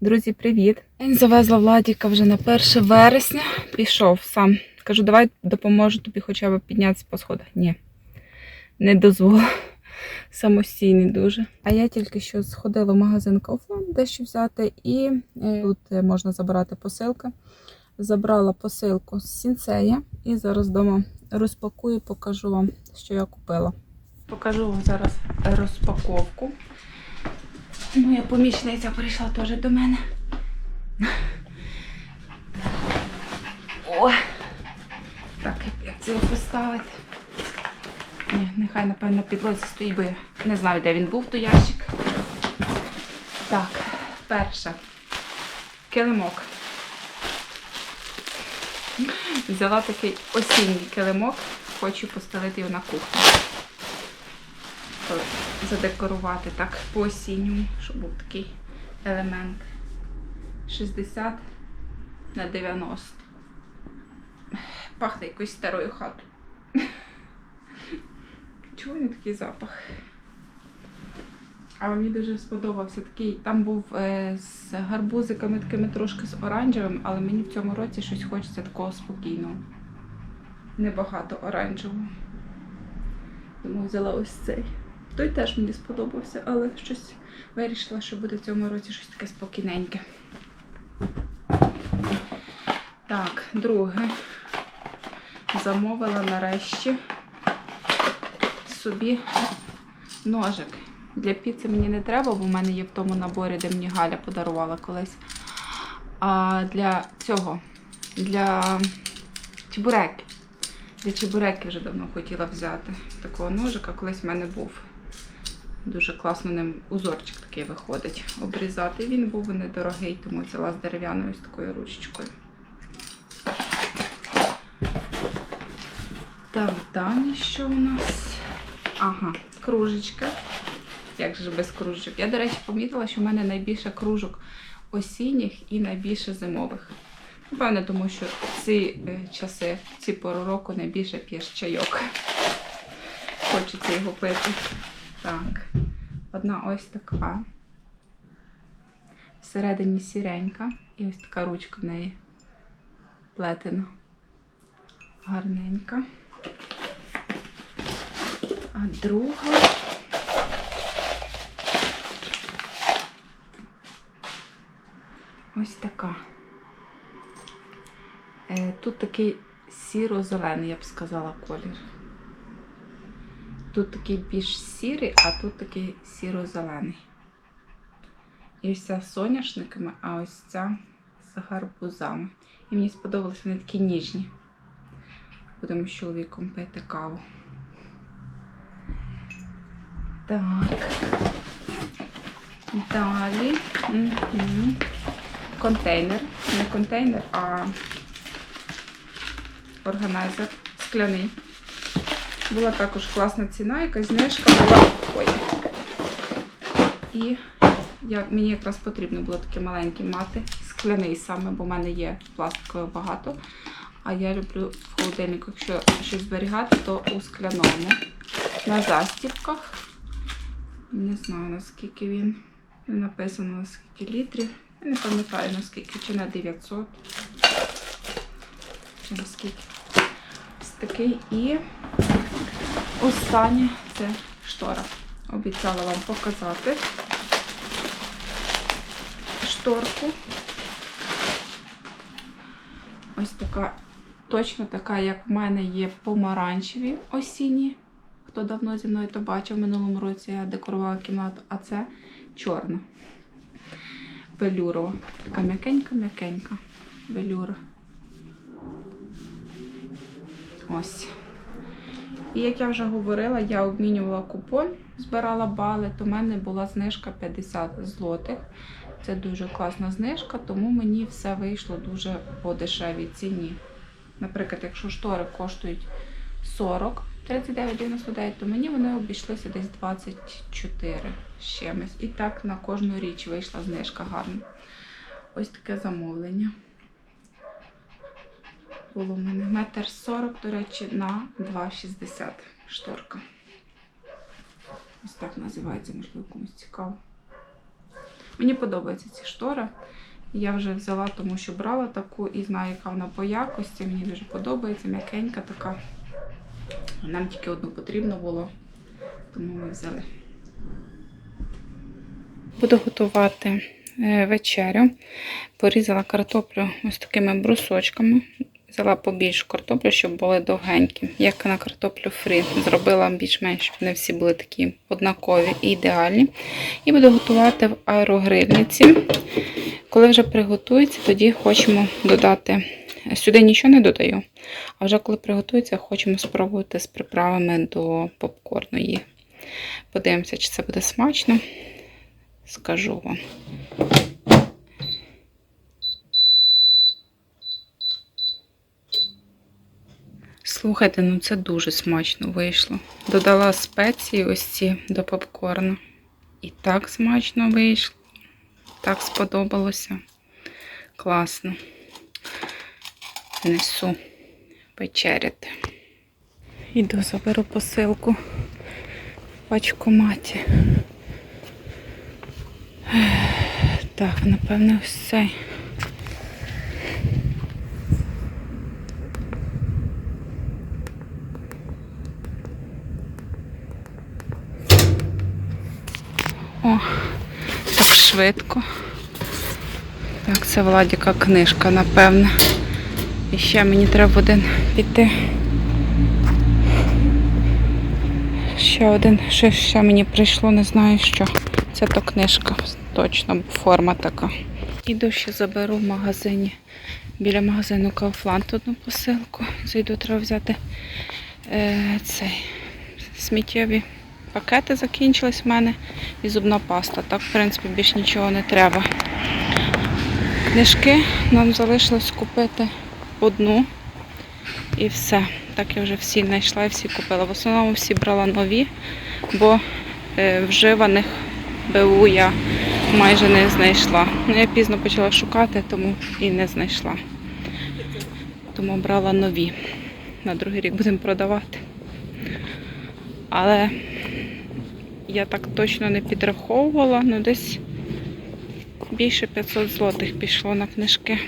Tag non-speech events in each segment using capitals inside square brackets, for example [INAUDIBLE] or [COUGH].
Друзі, привіт! День завезла Владіка вже на 1 вересня. Пішов сам. Кажу, давай допоможу тобі хоча б піднятися по сходах. Ні, не дозволу. Самостійний дуже. А я тільки що сходила в магазин Kaufland дещо взяти, і е, тут е, можна забирати посилки. Забрала посилку з сінцея і зараз вдома розпакую, покажу вам, що я купила. Покажу вам зараз розпаковку. Моя помічниця прийшла теж до мене. О! Так, як це поставити? Ні, нехай, напевно, на підлозі стоїть, бо я не знаю, де він був, той ящик. Так, перше. Килимок. Взяла такий осінній килимок, хочу постелити його на кухню. Задекорувати так по-осінньому, щоб був такий елемент. 60 на 90. Пахне якоюсь старою хатою. Чого не такий запах? А мені дуже сподобався такий. Там був е, з гарбузиками такими трошки з оранжевим, але мені в цьому році щось хочеться такого спокійного. Небагато оранжевого. Тому взяла ось цей. Той теж мені сподобався, але щось вирішила, що буде в цьому році щось таке спокійненьке. Так, друге. Замовила нарешті собі ножик. Для піци мені не треба, бо в мене є в тому наборі, де мені Галя подарувала колись. А для цього, для чебуреків. Для чебуреків вже давно хотіла взяти такого ножика, колись в мене був. Дуже класно ним узорчик такий виходить. Обрізати. Він був недорогий, тому взяла з дерев'яною з такою ручечкою. Так, далі що у нас? Ага, кружечка. Як же без кружечок? Я, до речі, помітила, що в мене найбільше кружок осінніх і найбільше зимових. Напевно, тому що ці е, часи, ці пору року найбільше п'єш чайок. Хочеться його пити. Так, одна ось така. Всередині сіренька. І ось така ручка в неї плетена. Гарненька. А друга. Ось така. Е, Тут такий сіро-зелений, я б сказала, колір. Тут такий більш сірий, а тут такий сіро-зелений. І ось ця з соняшниками, а ось ця з гарбузами. І мені сподобалось, вони такі ніжні. Будемо з чоловіком пити каву. Так. Далі. Мгм. Контейнер. Не контейнер, а органайзер скляний. Була також класна ціна, якась знижка була. Ой. І я, мені якраз потрібно було таке маленький мати, скляний саме, бо в мене є пластикового багато. А я люблю в холодильнику, якщо щось зберігати, то у скляному. На застіпках. Не знаю наскільки він. Не написано наскільки літрів. Я не пам'ятаю наскільки, чи на 900. Чи наскільки. Ось такий. І останнє це штора. Обіцяла вам показати шторку. Ось така, точно така, як в мене є помаранчеві осінні. Хто давно зі мною то бачив, в минулому році я декорувала кімнату, а це чорна. Велюрова. Така м'якенька-м'якенька велюра. Ось. І як я вже говорила, я обмінювала купон, збирала бали, то в мене була знижка 50 злотих. Це дуже класна знижка, тому мені все вийшло дуже по дешевій ціні. Наприклад, якщо штори коштують 40, 39,99, то мені вони обійшлися десь 24 з чимось. І так на кожну річ вийшла знижка гарна. Ось таке замовлення. Було в мене метр 40, до речі, на 2,60 шторка. Ось так називається, можливо, комусь цікаво. Мені подобаються ці штори. Я вже взяла, тому що брала таку і знаю, яка вона по якості. Мені дуже подобається, м'якенька така. Нам тільки одну потрібно було, тому ми взяли. Буду готувати е, вечерю. Порізала картоплю ось такими брусочками. Взяла побільшу картоплю, щоб були довгенькі. Як на картоплю фрі. Зробила більш-менш, щоб не всі були такі однакові і ідеальні. І буду готувати в аерогрильниці. Коли вже приготується, тоді хочемо додати. Сюди нічого не додаю. А вже коли приготується, хочемо спробувати з приправами до попкорну її. Подивимося, чи це буде смачно. Скажу вам. Слухайте, ну це дуже смачно вийшло. Додала спеції ось ці до попкорну. І так смачно вийшло. Так сподобалося. Класно. Несу вечеряти. Іду, заберу посилку в пачкоматі. Так, напевно, ось цей. О, так швидко. Так, це Владіка книжка, напевне. І ще мені треба один піти. Ще один, ще, ще мені прийшло, не знаю що. Це то книжка, точно, форма така. Іду ще заберу в магазині. Біля магазину Kaufland одну посилку. Зайду, треба взяти е, цей сміттєві пакети закінчились в мене і зубна паста. Так, в принципі, більш нічого не треба. Книжки нам залишилось купити одну і все. Так я вже всі знайшла і всі купила. В основному всі брала нові, бо е, вживаних БУ я майже не знайшла. Ну, я пізно почала шукати, тому і не знайшла. Тому брала нові. На другий рік будемо продавати. Але я так точно не підраховувала, ну десь більше 500 злотих пішло на книжки.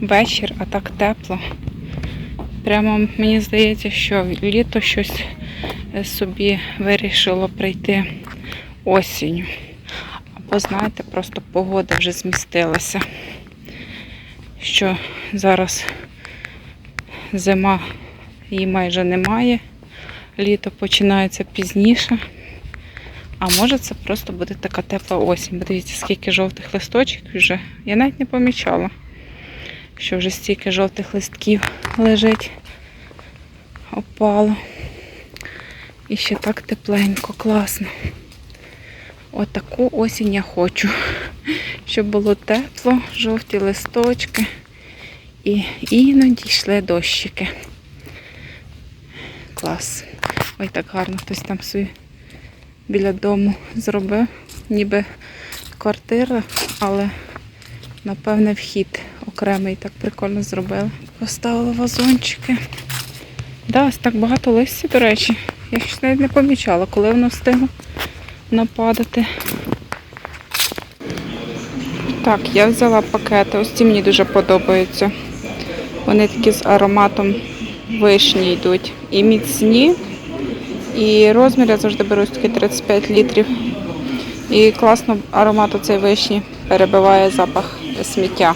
Вечір, а так тепло. Прямо мені здається, що літо щось е, собі вирішило прийти осінню. Або, знаєте, просто погода вже змістилася. Що зараз зима її майже немає, літо починається пізніше. А може це просто буде така тепла осінь. Дивіться, скільки жовтих листочок вже. Я навіть не помічала, що вже стільки жовтих листків лежить, опало. І ще так тепленько, класно. Отаку осінь я хочу. Щоб було тепло, жовті листочки. І іноді йшли дощики. Клас. Ой, так гарно хтось там собі біля дому зробив. Ніби квартира, але напевне вхід окремий так прикольно зробили. Поставила вазончики. Да, ось так багато листя, до речі. Я щось навіть не помічала, коли воно встигло нападати. Так, я взяла пакети. Ось ці мені дуже подобаються. Вони такі з ароматом вишні йдуть. І міцні. І розмір я завжди беру такий 35 літрів. І класно аромат оцей вишні перебиває запах сміття.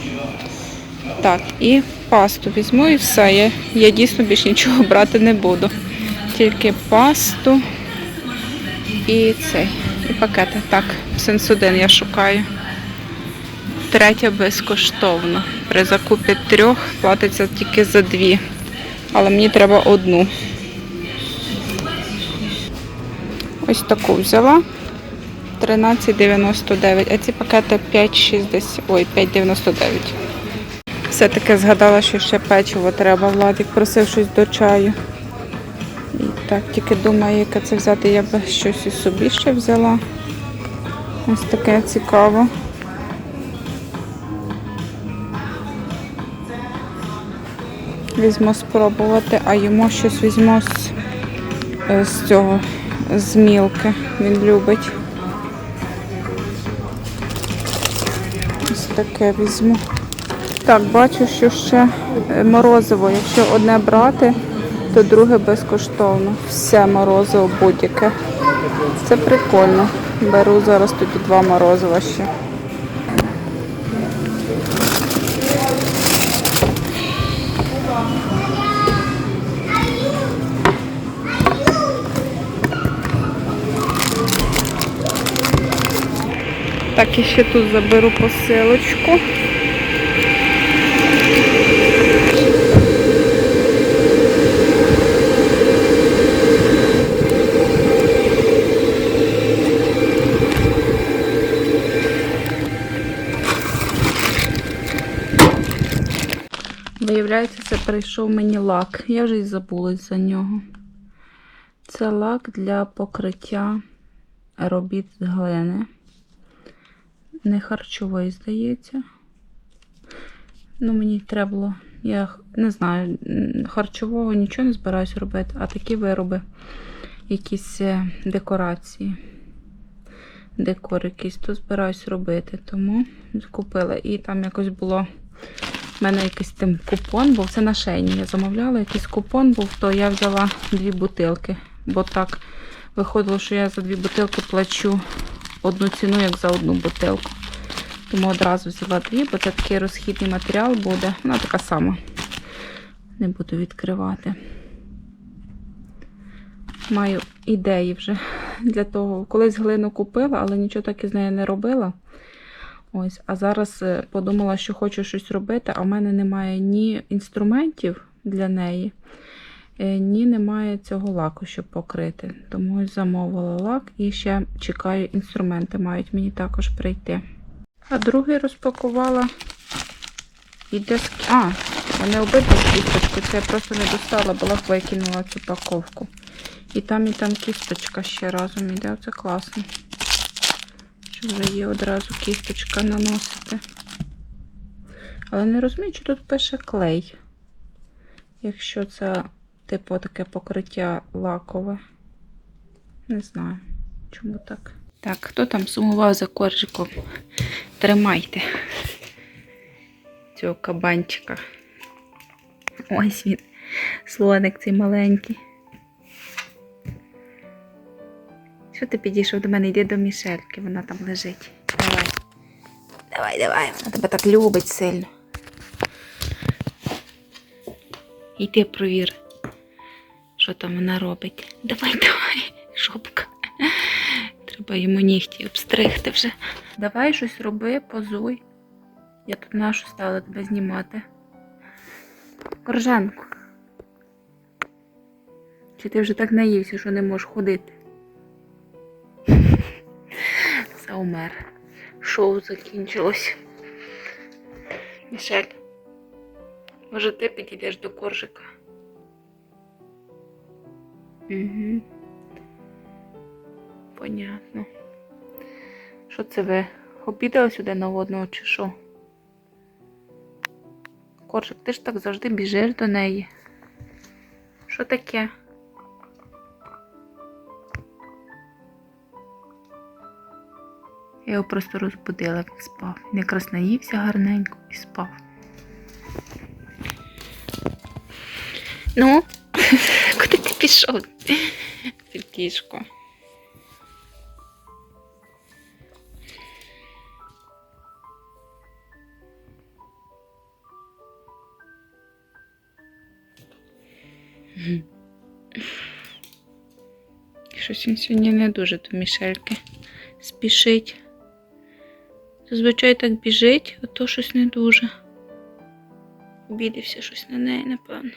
Так, і пасту візьму і все. Я, я дійсно більше нічого [LAUGHS] брати не буду. Тільки пасту і цей. І пакети. Так, сенсудин я шукаю. Третя безкоштовно. При закупі трьох платиться тільки за дві. Але мені треба одну. Ось таку взяла. 13,99. А ці пакети 5,60. Ой, 5,99. Все-таки згадала, що ще печиво треба. Владик просив щось до чаю. І так, тільки думаю, яке це взяти. Я би щось і собі ще взяла. Ось таке цікаво. Візьму спробувати, а йому щось візьму з, е, з цього, з мілки. Він любить. Ось таке візьму. Так, бачу, що ще е, морозиво. Якщо одне брати, то друге безкоштовно. Все морозиво будь-яке. Це прикольно. Беру зараз тоді два морозива ще. Так, і ще тут заберу посилочку. Виявляється, це прийшов мені лак. Я вже й забулась за нього. Це лак для покриття робіт з глини. Не харчовий, здається. Ну, мені треба було. Я не знаю, харчового нічого не збираюсь робити, а такі вироби, якісь е, декорації. Декор якийсь, то збираюсь робити, тому купила. І там якось було в мене якийсь тим купон був. Це на шейні. Я замовляла якийсь купон був, то я взяла дві бутилки. Бо так виходило, що я за дві бутилки плачу одну ціну, як за одну бутилку. Тому одразу взяла дві, бо це такий розхідний матеріал буде. Вона така сама. Не буду відкривати. Маю ідеї вже для того. Колись глину купила, але нічого так із нею не робила. Ось, а зараз е, подумала, що хочу щось робити, а в мене немає ні інструментів для неї, ні немає цього лаку, щоб покрити. Тому замовила лак і ще чекаю, інструменти мають мені також прийти. А другий розпакувала. Іде з... А, вони обидва з кісточкою. Це я просто не достала, була викинула цю паковку. І там, і там кісточка ще разом іде. Це класно. Що вже є одразу кісточка наносити. Але не розумію, чи тут пише клей. Якщо це, типу, таке покриття лакове. Не знаю, чому так. Так, хто там сумував за коржиком? Тримайте цього кабанчика. Ось він, слоник цей маленький. Що ти підійшов до мене? Йди до Мішельки, вона там лежить. Давай. Давай, давай. Вона тебе так любить сильно. Йди провір, що там вона робить. Давай, давай, шопка. Треба йому нігті обстригти вже. Давай щось роби, позуй. Я тут нашу стала тебе знімати. Коржанку. Чи ти вже так наївся, що не можеш ходити? [LAUGHS] Заумер. Шоу закінчилось. Мішель, може ти підійдеш до коржика? Угу. Понятно. Що це ви? Обідали сюди на одного чи що? Коржик, ти ж так завжди біжиш до неї. Що таке? Я його просто розбудила, він спав. Він якраз наївся гарненько і спав. Ну, пішов? Тільки. Щось він сьогодні не дуже до Мішельки спішить. Зазвичай так біжить, а то щось не дуже. Обідався щось на неї, напевно.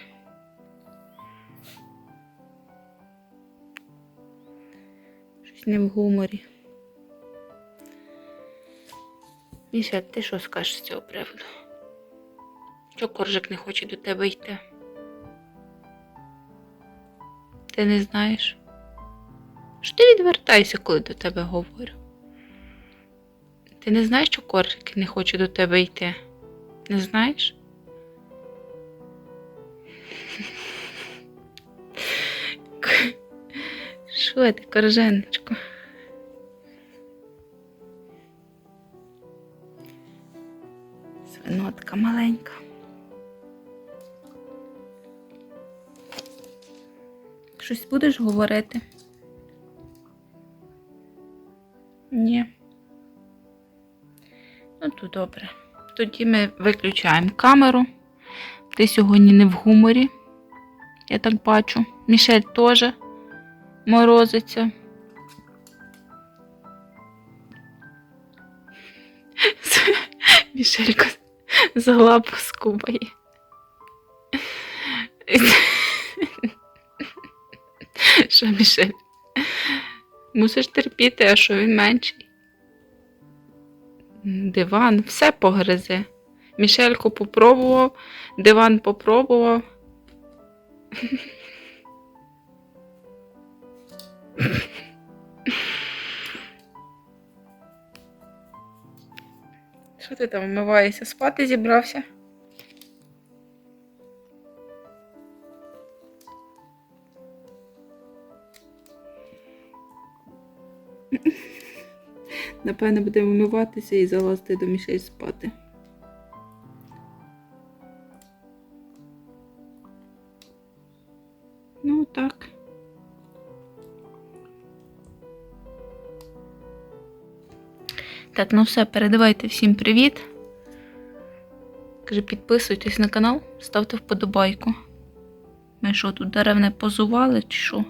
Щось не в гуморі. Мішель, ти що скажеш з цього приводу? Що коржик не хоче до тебе йти? Ти не знаєш? Що ти відвертайся, коли до тебе говорю? Ти не знаєш, що коржик не хоче до тебе йти? Не знаєш? Що ти? Спинотка маленька. Щось будеш говорити? Ні. Ну, то добре. Тоді ми виключаємо камеру. Ти сьогодні не в гуморі. Я так бачу. Мішель теж морозиться. Мішелька за лапу скубає. Що, Мішель? Мусиш терпіти, а що він менший. Диван, все погризе. Мішельку попробував, диван попробував. Що ти там вмиваєшся? Спати зібрався? Напевно, буде вмиватися і залазити до мішей спати. Так, ну все, передавайте всім привіт. Каже, підписуйтесь на канал, ставте вподобайку. Ми що, тут деревне позували чи що?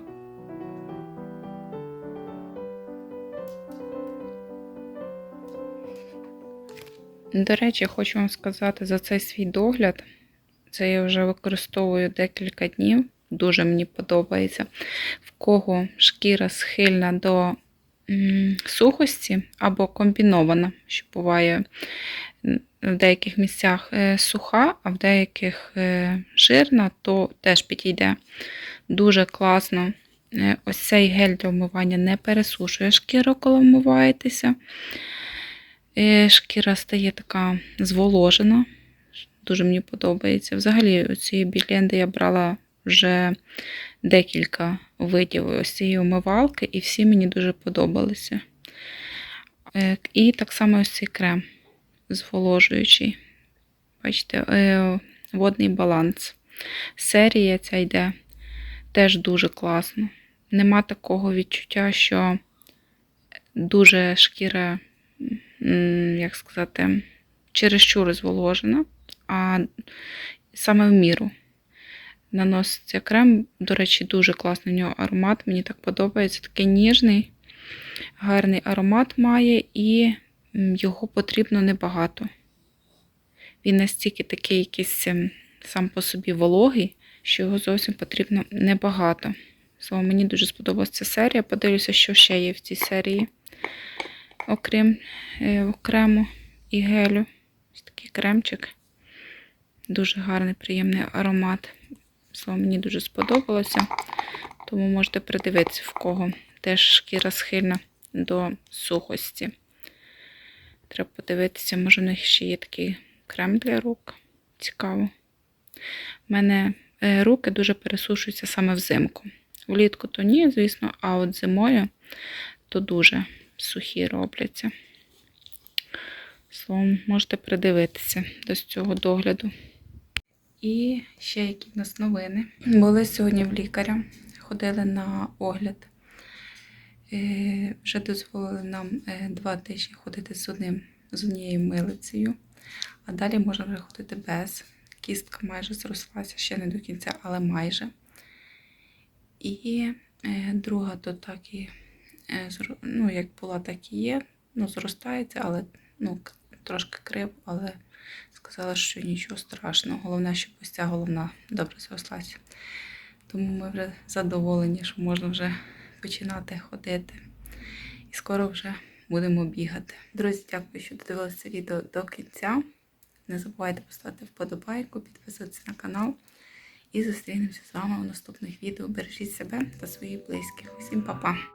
До речі, хочу вам сказати за цей свій догляд. Це я вже використовую декілька днів. Дуже мені подобається. В кого шкіра схильна до сухості або комбінована, що буває в деяких місцях е, суха, а в деяких е, жирна, то теж підійде дуже класно. Е, Ось цей гель для вмивання не пересушує шкіру, коли вмиваєтеся. Шкіра стає така зволожена. Дуже мені подобається. Взагалі, цієї біленди я брала вже декілька видів ось цієї умивалки, і всі мені дуже подобалися. Е, І так само ось цей крем зволожуючий. Бачите, е, водний баланс. Серія ця йде теж дуже класно. Нема такого відчуття, що дуже шкіра, як сказати, чересчур зволожена, а саме в міру наноситься крем. До речі, дуже класний у нього аромат. Мені так подобається. Такий ніжний, гарний аромат має, і його потрібно небагато. Він настільки такий якийсь ем, сам по собі вологий, що його зовсім потрібно небагато. Слово, мені дуже сподобалася ця серія. Подивлюся, що ще є в цій серії, окрім е, окремо і гелю. Ось такий кремчик. Дуже гарний, приємний аромат. Слово, мені дуже сподобалося. Тому можете придивитися, в кого теж шкіра схильна до сухості. Треба подивитися, може, в них ще є такий крем для рук. Цікаво. У мене е, руки дуже пересушуються саме взимку. Влітку то ні, звісно, а от зимою то дуже сухі робляться. Словом, можете придивитися до цього догляду. І ще які в нас новини. Були сьогодні в лікаря, ходили на огляд. Е, Вже дозволили нам е, два тижні ходити з одним з однією милицею, а далі можна вже ходити без. Кістка майже зрослася, ще не до кінця, але майже. І е, друга то так і ну, як була, так і є. Ну, зростається, але ну, трошки криво, але сказала, що нічого страшного. Головне, щоб ось ця головна добре зрослася. Тому ми вже задоволені, що можна вже починати ходити. І скоро вже будемо бігати. Друзі, дякую, що додивилися це відео до кінця. Не забувайте поставити вподобайку, підписатися на канал. І зустрінемося з вами у наступних відео. Бережіть себе та своїх близьких. Усім па-па!